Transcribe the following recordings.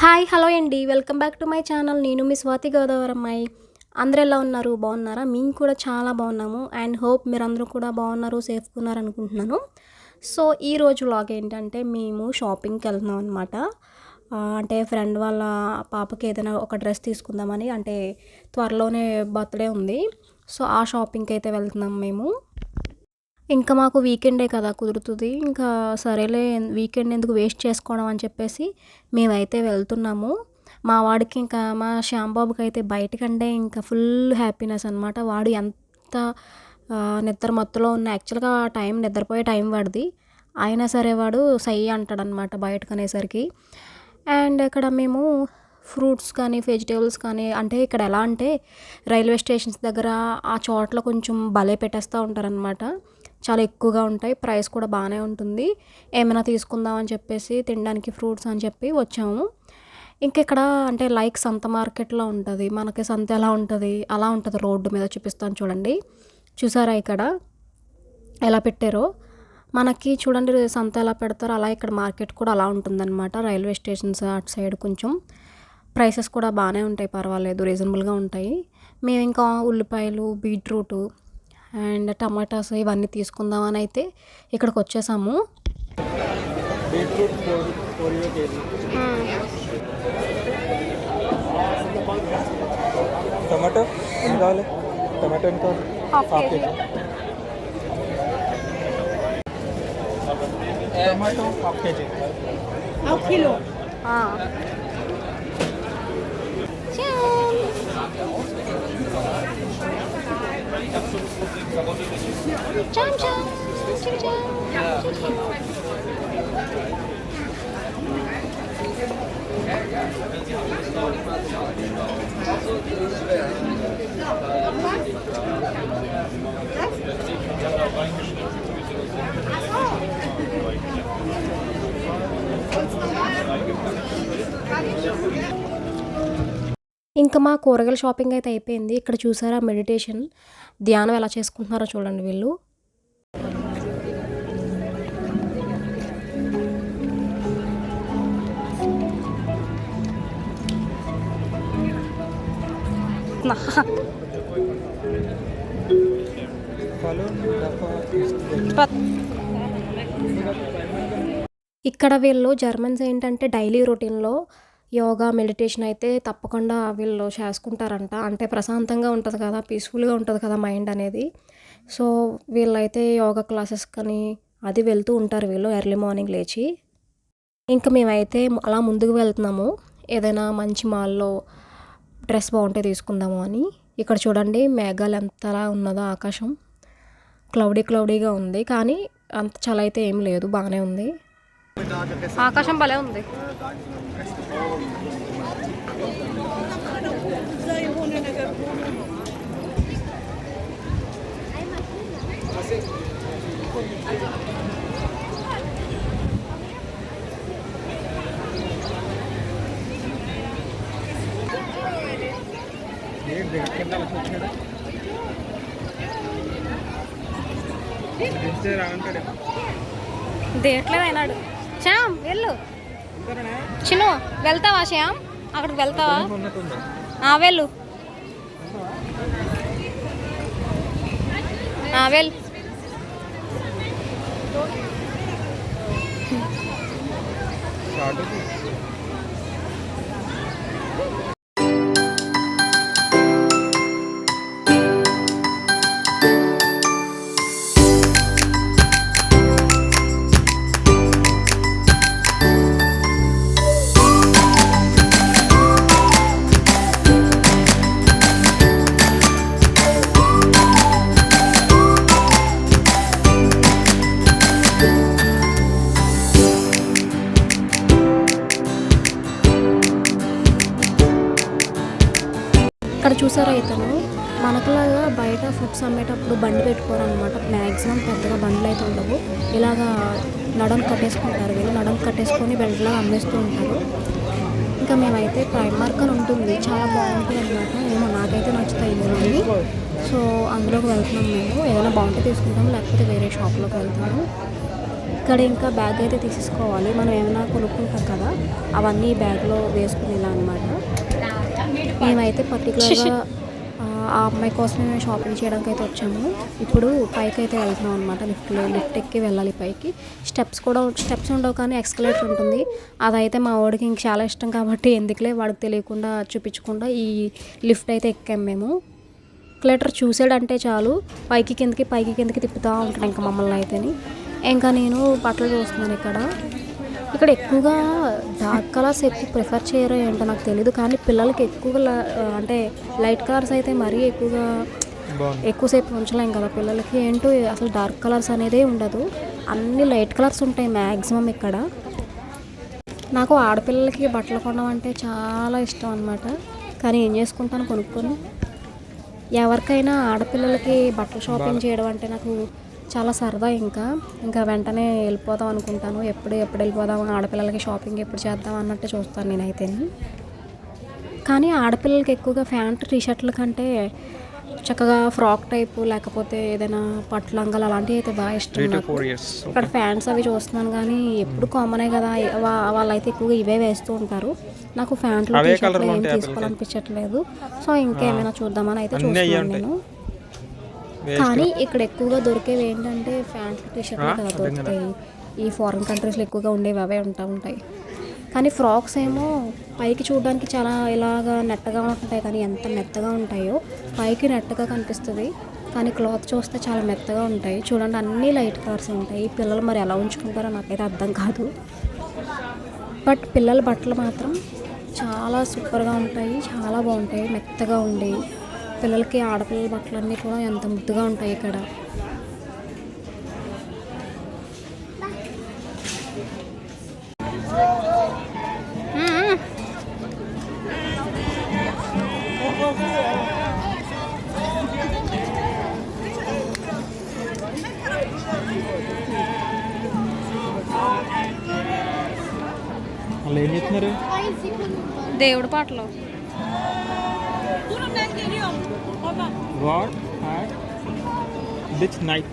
Hi hello అండి. Welcome back to my channel. నేను మీ స్వాతి గోదావరి అమ్మాయి అందరూ ఎలా ఉన్నారు? బాగున్నారా? మేము కూడా చాలా బాగున్నాము. అండ్ హోప్ మీరందరూ కూడా బాగున్నారు సేఫ్గా ఉన్నారు అనుకుంటున్నాను. సో ఈ రోజు వ్లాగ్ ఏంటంటే మేము షాపింగ్కి వెళ్తున్నాం అనమాట అంటే ఫ్రెండ్ వాళ్ళ పాపకి ఏదైనా ఒక డ్రెస్ తీసుకుందామని అంటే త్వరలోనే బర్త్డే ఉంది. సో ఆ షాపింగ్కి అయితే వెళ్తున్నాం మేము. ఇంకా మాకు వీకెండే కదా కుదురుతుంది. ఇంకా సరేలే వీకెండ్ ఎందుకు వేస్ట్ చేసుకోవడం అని చెప్పేసి మేమైతే వెళ్తున్నాము. మా వాడికి ఇంకా మా శ్యాంబాబుకి అయితే బయటకంటే ఇంకా ఫుల్ హ్యాపీనెస్ అనమాట వాడు ఎంత నిద్ర మత్తులో ఉన్న యాక్చువల్గా టైం నిద్రపోయే టైం వాడిది. అయినా సరే వాడు సై అంటాడనమాట బయటకు అనేసరికి అండ్ ఇక్కడ మేము ఫ్రూట్స్ కానీ వెజిటేబుల్స్ కానీ అంటే ఇక్కడ ఎలా అంటే రైల్వే స్టేషన్స్ దగ్గర ఆ చోట్ల కొంచెం భలే పెట్టేస్తూ ఉంటారనమాట చాలా ఎక్కువగా ఉంటాయి. ప్రైస్ కూడా బాగానే ఉంటుంది. ఏమైనా తీసుకుందాం అని చెప్పేసి తినడానికి ఫ్రూట్స్ అని చెప్పి వచ్చాము. ఇంక ఇక్కడ అంటే లైక్ సంత మార్కెట్లో ఉంటుంది. మనకి సంత ఎలా ఉంటుంది? అలా ఉంటుంది రోడ్డు మీద చూపిస్తాను చూడండి. చూసారా ఇక్కడ? ఎలా పెట్టారో? మనకి చూడండి సంత ఎలా పెడతారో అలా ఇక్కడ మార్కెట్ కూడా అలా ఉంటుందన్నమాట. రైల్వే స్టేషన్స్ అటు సైడ్ కొంచెం. ప్రైసెస్ కూడా బాగానే ఉంటాయి. పర్వాలేదు రీజనబుల్గా ఉంటాయి. మేము ఇంకా ఉల్లిపాయలు బీట్రూటు అండ్ టమాటాస్ ఇవన్నీ తీసుకుందామని అయితే ఇక్కడికి వచ్చేసాము. టమాటో ఎన్ని కావాలి? Tomato half KG. KG. Tomato half KG. Jam, jam, jam, jam. Ja. Das? ఇంకా మా కూరగాయల షాపింగ్ అయితే అయిపోయింది. ఇక్కడ చూసారా మెడిటేషన్. ధ్యానం ఎలా చేసుకుంటున్నారో చూడండి వీళ్ళు. ఇక్కడ వీళ్ళు జర్మన్స్ ఏంటంటే డైలీ రొటీన్లో యోగా మెడిటేషన్ అయితే తప్పకుండా వీళ్ళు చేసుకుంటారంట. అంటే ప్రశాంతంగా ఉంటుంది కదా పీస్ఫుల్గా ఉంటుంది కదా మైండ్ అనేది. సో వీళ్ళైతే యోగా క్లాసెస్ కానీ అది వెళ్తూ ఉంటారు వీళ్ళు ఎర్లీ మార్నింగ్ లేచి. ఇంకా మేమైతే అలా ముందుకు వెళ్తున్నాము. ఏదైనా మంచి మాల్లో డ్రెస్ బాగుంటే తీసుకుందాము అని. ఇక్కడ చూడండి మేఘాలు ఎంతలా ఉన్నదో ఆకాశం. క్లౌడీ క్లౌడీగా ఉంది. కానీ అంత చలి అయితే ఏం లేదు బాగానే ఉంది. ఆకాశం భలే ఉంది ఏంటి దగ్గర కింద అలా వచ్చాడు దించే రాంటాడు దేట్లేదు అయినాడు శ్యామ్ వెళ్ళు. చిను వెళ్తావా శ్యామ్? అక్కడికి వెళ్తావా? ఆ, వెళ్ళు. ఆ, వెళ్ళు. ఇక్కడ చూసారా ఇతను? మనకులాగా బయట ఫుడ్స్ అమ్మేటప్పుడు బండి పెట్టుకోరు అనమాట మ్యాక్సిమం పెద్దగా బండ్లు అయితే ఉండవు. ఇలాగా నడం కట్టేసుకుంటారు వీళ్ళు. నడం కట్టేసుకొని బెల్ట్లా అమ్మేస్తూ ఉంటారు. ఇంకా మేమైతే ప్రైమార్క్ అని ఉంటుంది. చాలా బాగుంటుంది అనమాట ఏమో నాకైతే నచ్చుతాయి ఇవన్నీ సో అందులోకి వెళ్తున్నాం మేము. ఏదైనా బాగుంటే తీసుకుంటాము? లేకపోతే వేరే షాప్లోకి వెళ్తాము? ఇక్కడ ఇంకా బ్యాగ్ అయితే తీసేసుకోవాలి. మనం ఏమైనా కొనుక్కుంటాం కదా అవన్నీ బ్యాగ్లో వేసుకునేలా అనమాట మేమైతే పర్టికులర్గా ఆ అమ్మాయి కోసమే మేము షాపింగ్ చేయడానికి అయితే వచ్చాము. ఇప్పుడు పైకి అయితే వెళ్తున్నాం అనమాట లిఫ్ట్లో లిఫ్ట్ ఎక్కి వెళ్ళాలి పైకి. స్టెప్స్ కూడా స్టెప్స్ ఉండవు కానీ ఎక్స్కలేటర్ ఉంటుంది. అదైతే మా వాడికి ఇంక చాలా ఇష్టం కాబట్టి ఎందుకులే వాడికి తెలియకుండా చూపించకుండా ఈ లిఫ్ట్ అయితే ఎక్కాం మేము. ఎక్స్కలేటర్ చూసాడంటే చాలు. పైకి కిందకి పైకి కిందకి తిప్పుతూ ఉంటాడు ఇంకా మమ్మల్ని అయితేని. ఇంకా నేను బట్టలు చూస్తున్నాను ఇక్కడ. ఇక్కడ ఎక్కువగా డార్క్ కలర్స్ ఎక్కువ ప్రిఫర్ చేయరో ఏంటో నాకు తెలియదు కానీ పిల్లలకి ఎక్కువగా అంటే లైట్ కలర్స్ అయితే మరీ ఎక్కువగా ఎక్కువసేపు ఉంచలేం కదా పిల్లలకి. ఏంటో అసలు డార్క్ కలర్స్ అనేదే ఉండదు. అన్ని లైట్ కలర్స్ ఉంటాయి మ్యాక్సిమం ఇక్కడ. నాకు ఆడపిల్లలకి బట్టలు కొనడం అంటే చాలా ఇష్టం అనమాట కానీ ఏం చేసుకుంటాను కొనుక్కొని? ఎవరికైనా ఆడపిల్లలకి బట్టలు షాపింగ్ చేయడం అంటే నాకు చాలా సరదా ఇంకా. ఇంకా వెంటనే వెళ్ళిపోదాం అనుకుంటాను. ఎప్పుడు ఎప్పుడు వెళ్ళిపోదాం? ఆడపిల్లలకి షాపింగ్ ఎప్పుడు చేద్దాం అన్నట్టు చూస్తాను నేనైతే కానీ ఆడపిల్లలకి ఎక్కువగా ప్యాంట్ టీ షర్ట్ల కంటే చక్కగా ఫ్రాక్ టైపు లేకపోతే ఏదైనా పట్టు లంగాలు అలాంటివి అయితే బాగా ఇష్టం ఇక్కడ ఫ్యాన్స్ అవి చూస్తున్నాను కానీ ఎప్పుడు కామనే కదా. వాళ్ళైతే ఎక్కువగా ఇవే వేస్తూ ఉంటారు. నాకు ఫ్యాంట్లు ఏం తీసుకోవాలనిపించట్లేదు. సో ఇంకేమైనా చూద్దామని అయితే చూస్తున్నాను. నేను. కానీ ఇక్కడ ఎక్కువగా దొరికేవి ఏంటంటే ఫ్యాంట్లు టీ షర్ట్లు కదా దొరుకుతాయి. ఈ ఫారిన్ కంట్రీస్లో ఎక్కువగా ఉండేవి అవే ఉంటా ఉంటాయి. కానీ ఫ్రాక్స్ ఏమో పైకి చూడడానికి చాలా ఇలాగా నెట్టగా ఉంటాయి కానీ ఎంత మెత్తగా ఉంటాయో పైకి నెట్టగా కనిపిస్తుంది. కానీ క్లాత్ చూస్తే చాలా మెత్తగా ఉంటాయి. చూడండి అన్నీ లైట్ కలర్స్ ఉంటాయి. పిల్లలు మరి ఎలా ఉంచుకుంటారో నాకైతే అర్థం కాదు. బట్ పిల్లల బట్టలు మాత్రం చాలా సూపర్గా ఉంటాయి చాలా బాగుంటాయి మెత్తగా ఉండి పిల్లలకి ఆడపిల్లల బట్టలు అన్నీ కూడా ఎంత ముద్దుగా ఉంటాయి ఇక్కడ. వాళ్ళు ఏం చేస్తున్నారు? దేవుడి పాటలు. వాట్ దిచ్ నైట్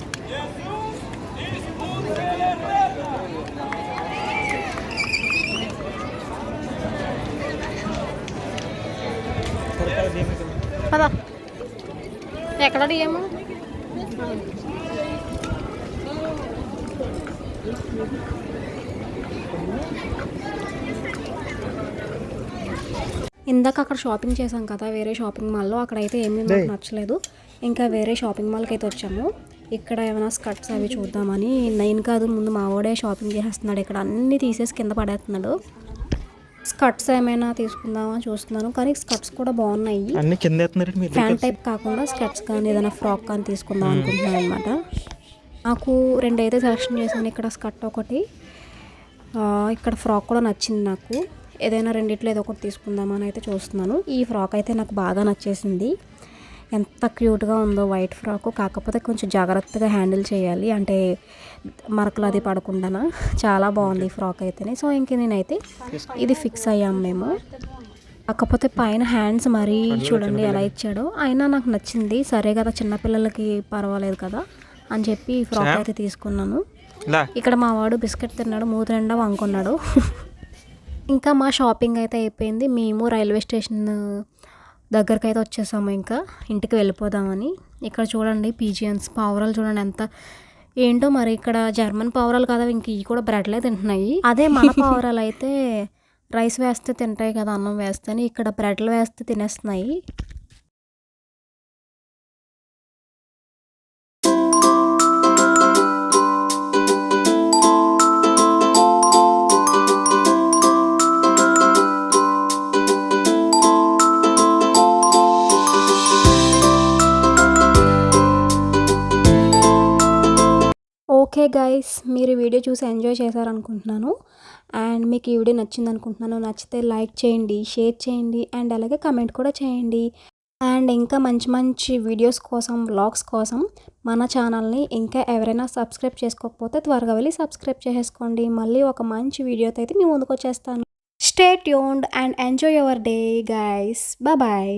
పదా ఎక్కడ డిఎం ఇందాక అక్కడ షాపింగ్ చేసాం కదా వేరే షాపింగ్ మాల్లో. అక్కడైతే ఏమీ నాకు నచ్చలేదు. ఇంకా వేరే షాపింగ్ మాల్కి అయితే వచ్చాము. ఇక్కడ ఏమైనా స్కర్ట్స్ అవి చూద్దామని. నేను కాదు ముందు మా వాడే షాపింగ్ చేసేస్తున్నాడు. ఇక్కడ అన్నీ తీసేసి కింద పడేస్తున్నాడు. స్కర్ట్స్ ఏమైనా తీసుకుందామా చూస్తున్నాను. కానీ స్కర్ట్స్ కూడా బాగున్నాయి. ఫ్యాన్ టైప్ కాకుండా స్కర్ట్స్ కానీ ఏదైనా ఫ్రాక్ కానీ తీసుకుందాం అనుకుంటున్నాను అనమాట నాకు రెండు అయితే సెలెక్షన్ చేశాను. ఇక్కడ స్కర్ట్ ఒకటి. ఇక్కడ ఫ్రాక్ కూడా నచ్చింది నాకు. ఏదైనా రెండిట్లో ఏదో ఒకటి తీసుకుందామని అయితే చూస్తున్నాను. ఈ ఫ్రాక్ అయితే నాకు బాగా నచ్చేసింది. ఎంత క్యూట్గా ఉందో వైట్ ఫ్రాక్. కాకపోతే కొంచెం జాగ్రత్తగా హ్యాండిల్ చేయాలి. అంటే మరకలు అది పడకుండా చాలా బాగుంది ఈ ఫ్రాక్ అయితేనే. సో ఇంక నేనైతే ఇది ఫిక్స్ అయ్యాం మేము. కాకపోతే పైన హ్యాండ్స్ మరీ చూడండి ఎలా ఇచ్చాడో. అయినా నాకు నచ్చింది. సరే కదా చిన్నపిల్లలకి పర్వాలేదు కదా అని చెప్పి ఈ ఫ్రాక్ అయితే తీసుకున్నాను. ఇక్కడ మా వాడు బిస్కెట్ తిన్నాడు మూత నిండా వంకున్నాడు. ఇంకా మా షాపింగ్ అయితే అయిపోయింది. మేము రైల్వే స్టేషన్ దగ్గరికి అయితే వచ్చేసాము ఇంకా. ఇంటికి వెళ్ళిపోదామని. ఇక్కడ చూడండి పీజియన్స్ పావురాలు చూడండి ఎంత ఏంటో మరి ఇక్కడ జర్మన్ పావురాలు కదా ఇంక ఇవి కూడా బ్రెడ్లే తింటున్నాయి. అదే మన పావురాలు అయితే రైస్ వేస్తే తింటాయి కదా అన్నం వేస్తే ఇక్కడ బ్రెడ్లు వేస్తే తినేస్తున్నాయి. హే గైస్ మీరు వీడియో చూసి ఎంజాయ్ చేశారనుకుంటున్నాను. అండ్ మీకు ఈ వీడియో నచ్చింది అనుకుంటున్నాను నచ్చితే లైక్ చేయండి షేర్ చేయండి అండ్ అలాగే కమెంట్ కూడా చేయండి. అండ్ ఇంకా మంచి మంచి వీడియోస్ కోసం వ్లాగ్స్ కోసం మన ఛానల్ని ఇంకా ఎవరైనా సబ్స్క్రైబ్ చేసుకోకపోతే త్వరగా వెళ్ళి సబ్స్క్రైబ్ చేసేసుకోండి. మళ్ళీ ఒక మంచి వీడియోతో అయితే మీ ముందుకు వచ్చేస్తాను. Stay tuned and enjoy your day guys bye